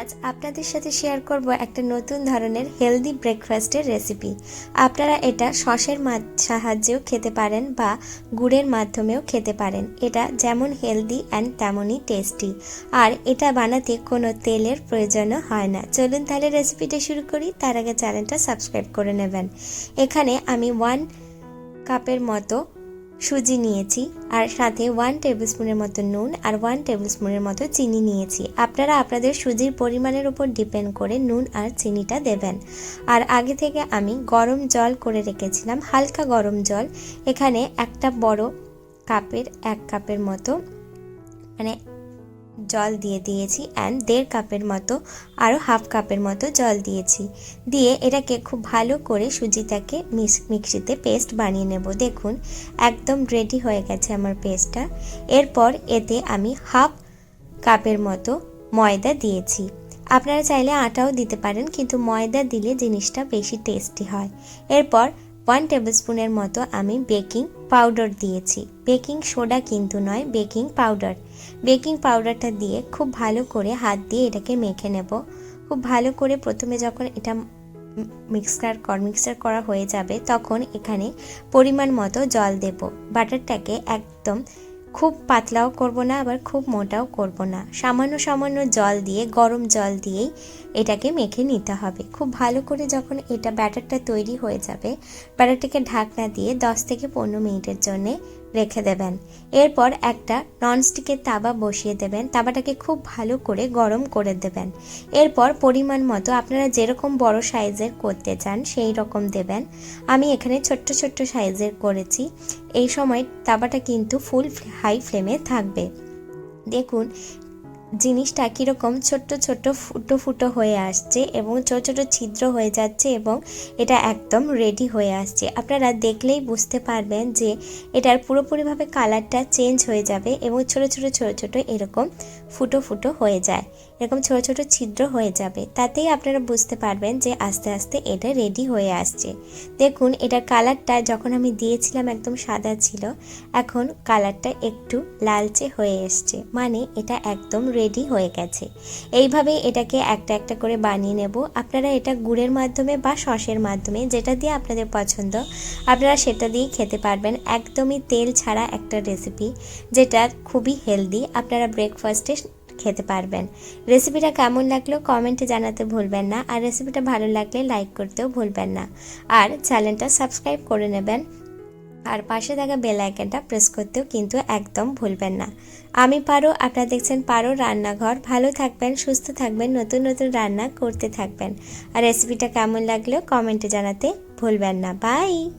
আজ আপনাদের সাথে শেয়ার করব একটা নতুন ধরনের হেলদি ব্রেকফাস্টের রেসিপি আপনারা এটা সসের সাহায্যেও খেতে পারেন বা গুড়ের মাধ্যমেও খেতে পারেন। এটা যেমন হেলদি অ্যান্ড তেমনই টেস্টি আর এটা বানাতে কোনো তেলের প্রয়োজনও হয় না। চলুন তাহলে রেসিপিটা শুরু করি। তার আগে চ্যানেলটা সাবস্ক্রাইব করে নেবেন। এখানে আমি ওয়ান কাপের মতো সুজি নিয়েছি আর সাথে ওয়ান টেবিল স্পুনের মতো নুন আর ওয়ান টেবিল স্পুনের মতো চিনি নিয়েছি। আপনারা আপনাদের সুজির পরিমাণের উপর ডিপেন্ড করে নুন আর চিনিটা দেবেন। আর আগে থেকে আমি গরম জল করে রেখেছিলাম, হালকা গরম জল। এখানে একটা বড় কাপের, এক কাপের মতো মানে জল দিয়ে দিয়েছি অ্যান্ড দেড় কাপের মতো আরও হাফ কাপের মতো জল দিয়েছি। দিয়ে এটাকে খুব ভালো করে সুজিটাকে মিক্স মিক্সিতে পেস্ট বানিয়ে নেব। দেখুন, একদম রেডি হয়ে গেছে আমার পেস্টটা। এরপর এতে আমি হাফ কাপের মতো ময়দা দিয়েছি। আপনারা চাইলে আটাও দিতে পারেন, কিন্তু ময়দা দিলে জিনিসটা বেশি টেস্টি হয়। এরপর ওয়ান টেবিল স্পুনের মতো আমি বেকিং পাউডার দিয়েছি। বেকিং সোডা কিন্তু নয়, বেকিং পাউডার। বেকিং পাউডারটা দিয়ে খুব ভালো করে হাত দিয়ে এটাকে মেখে নেব। খুব ভালো করে প্রথমে যখন এটা মিক্সার কর, মিক্সার করা হয়ে যাবে, তখন এখানে পরিমাণ মতো জল দেব। বাটারটাকে একদম খুব পাতলাও করব না, আবার খুব মোটাও করব না। সামান্য সামান্য জল দিয়ে, গরম জল দিয়েই এটাকে মেখে নিতে হবে। খুব ভালো করে যখন এটা ব্যাটারটা তৈরি হয়ে যাবে, ব্যাটারটাকে ঢাকনা দিয়ে 10 থেকে পনেরো মিনিটের জন্য রেখে দেবেন। এরপর একটা ননস্টিকের তাবা বসিয়ে দেবেন। তাবাটাকে খুব ভালো করে গরম করে দেবেন। এরপর পরিমাণ মতো আপনারা যেরকম বড় সাইজের করতে চান, সেই রকম দেবেন। আমি এখানে ছোট্ট ছোট্ট সাইজের করেছি। এই সময় তাবাটা কিন্তু ফুল হাই ফ্লেমে থাকবে। দেখুন জিনিসটা কীরকম ছোট্ট ছোট্ট ফুটো ফুটো হয়ে আসছে এবং ছোট ছোট ছিদ্র হয়ে যাচ্ছে এবং এটা একদম রেডি হয়ে আসছে। আপনারা দেখলেই বুঝতে পারবেন যে এটার পুরোপুরিভাবে কালারটা চেঞ্জ হয়ে যাবে এবং ছোট ছোট ছোট ছোট এরকম ফুটো ফুটো হয়ে যায়, এরকম ছোট ছোট ছিদ্র হয়ে যাবে। তাতেই আপনারা বুঝতে পারবেন যে আস্তে আস্তে এটা রেডি হয়ে আসছে। দেখুন, এটার কালারটা যখন আমি দিয়েছিলাম একদম সাদা ছিল, এখন কালারটা একটু লালচে হয়ে এসছে। মানে এটা একদম রেডি হয়ে গেছে। এইভাবে এটাকে একটা একটা করে বানিয়ে নেব। আপনারা এটা গুড়ের মাধ্যমে বা সসের মাধ্যমে যেটা দিয়ে আপনাদের পছন্দ, আপনারা সেটা দিয়েই খেতে পারবেন। একদমই তেল ছাড়া একটা রেসিপি যেটা খুবই হেলদি আপনারা ব্রেকফাস্টে খেতে পারবেন। রেসিপিটা কেমন লাগল কমেন্টে জানাতে ভুলবেন না। আর রেসিপিটা ভালো লাগলে লাইক করতেও ভুলবেন না। আর চ্যানেলটা সাবস্ক্রাইব করে নেবেন। আর পাশে থাকা বেল আইকনটা প্রেস করতেও কিন্তু একদম ভুলবেন না। আমি পারো, আপনারা দেখছেন পারো রান্নাঘর। ভালো থাকবেন, সুস্থ থাকবেন, নতুন নতুন রান্না করতে থাকবেন। আর রেসিপিটা কেমন লাগল কমেন্টে জানাতে ভুলবেন না। বাই